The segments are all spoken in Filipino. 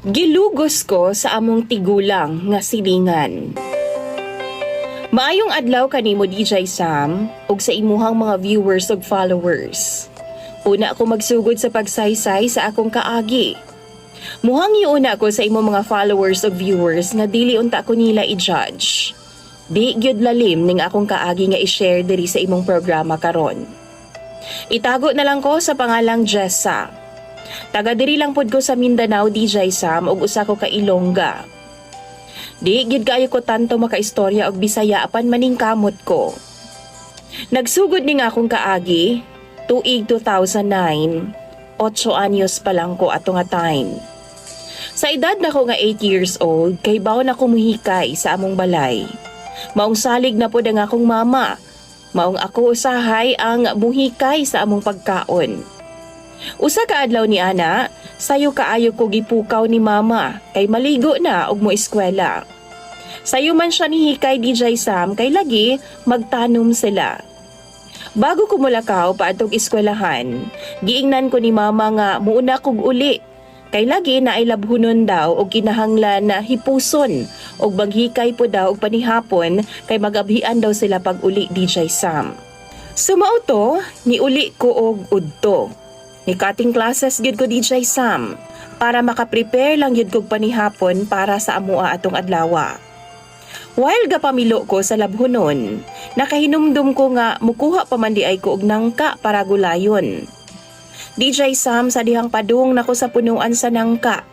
Gilugos ko sa among tigulang nga silingan. Maayong adlaw kanimo DJ Sam ug sa imuhang mga viewers ug followers. Una ako magsugod sa pagsaysay sa akong kaagi. Muhang iuna ko sa imong mga followers ug viewers nga dili unta ko nila i-judge. Di gyud lalim ning akong kaagi nga i-share diri sa imong programa karon. Itago na lang ko sa pangalang Jessa. Taga diri lang pud ko sa Mindanao DJ Sam ug usa ko ka Ilongga. Di gid kayo ko tanto makaistorya og Bisaya apan maning kamot ko. Nagsugod ni nga akong kaagi tuig 2009. 8 anyos pa lang ko ato nga time. Sa edad na ko nga 8 years old, kay baon ako muhikay sa among balay. Maong salig na po ang akong mama. Maong ako usahay ang muhikay sa among pagkaon. Usa ka adlaw ni ana, sayo kaayo ko gipukaw ni mama kay maligo na og mo eskwela. Sayo man siya ni Hikay DJ Sam kay lagi magtanom sila. Bago ko mulakaw paadtog eskwelahan, giingnan ko ni mama nga muuna kog uli. Kay lagi na ay labhunon daw og kinahanglan na hipuson og maghikay po daw og panihapon kay magabhian daw sila pag uli DJ Sam. Sumao to, ni uli ko og udto. Ni cutting classes gyud ko DJ Sam para makaprepare lang gyud kog panihapon para sa amua atong adlawa. While gapamilo ko sa labhunon, nakahinumdum ko nga mukuha pa man di ay ko og nangka para gulayon. DJ Sam sa dihang padung nako sa punuan sa nangka.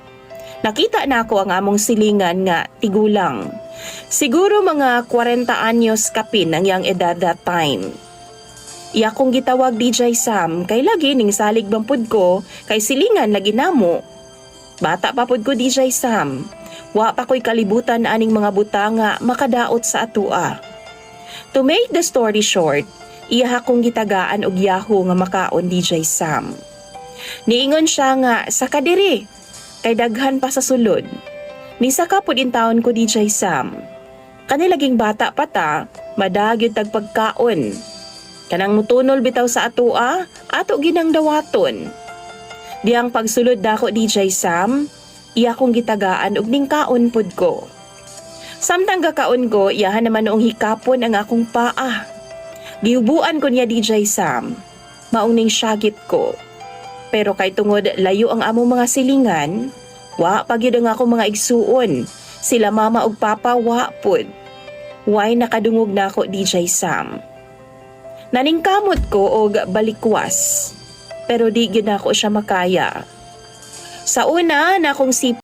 Nakita na ako ang among silingan nga tigulang. Siguro mga 40 anyos kapin ang yang edad that time. Iya kong gitawag DJ Sam kay lagi ning salig bampud ko kay silingan lagi namo. Bata pa pud ko DJ Sam. Wa pa ko'y kalibutan aning mga buta nga makadaot sa atua. To make the story short, iya akong gitagaan og Yahoo nga makaon DJ Sam. Niingon siya nga sa kadiri kay daghan pa sa sulod. Ni saka pud in taon ko DJ Sam. Kanilaging bata pa ta, madagyod tag pagkaon. Kanang mutunol bitaw sa atua, ato ginang dawaton. Diyang pagsulod dako DJ Sam, iya kong gitagaan og ning kaon pud ko. Samtang gakaon ko, iyahan naman noong hikapon ang akong paa. Giubuan ko niya DJ Sam. Maong ning syagit ko. Pero kay tungod layo ang among mga silingan, wa pagyud ang akong mga igsuon. Sila mama ug papa wa pud. Why nakadungog na ako DJ Sam. Naningkamot ko og balikwas. Pero di gyud ako siya makaya. Sa una na akong sip